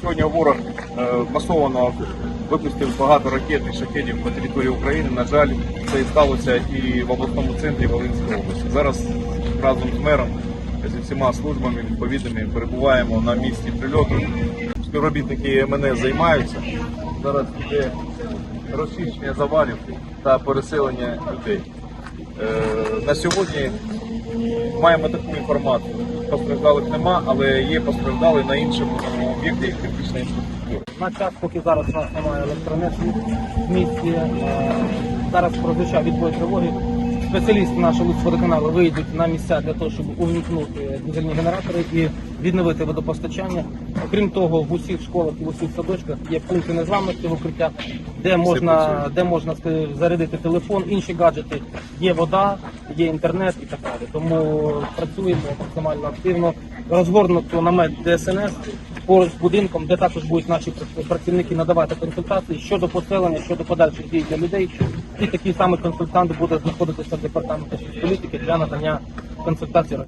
Сьогодні ворог е, масово випустив багато ракет і шахедів по території України. На жаль, це і сталося і в обласному центрі Волинської області. Зараз разом з мером зі всіма службами відповідними перебуваємо на місці прильоту. Співробітники мене займаються. Зараз йде розчищення завалів та переселення людей. Е, на сьогодні маємо таку інформацію. Постраждалих нема, але є постраждали на іншому об'єкті критичної інфраструктури. На час, поки зараз у нас немає електронесу в місті, е, зараз прозвучав відбой тривоги. Спеціалісти нашого водоканалу вийдуть на місця для того, щоб увімкнути дизельні генератори і відновити водопостачання. Окрім того, в усіх школах і в усіх садочках є пункти незламності в укриттях, де можна, де можна зарядити телефон, інші гаджети. Є вода, є інтернет і так далі. Тому працюємо максимально активно. Розгорнуто намет ДСНС поруч з будинком, де також будуть наші працівники надавати консультації щодо поселення, щодо подальших дій для людей. І такий самий консультант буде знаходитися в департаменті політики для надання консультацій.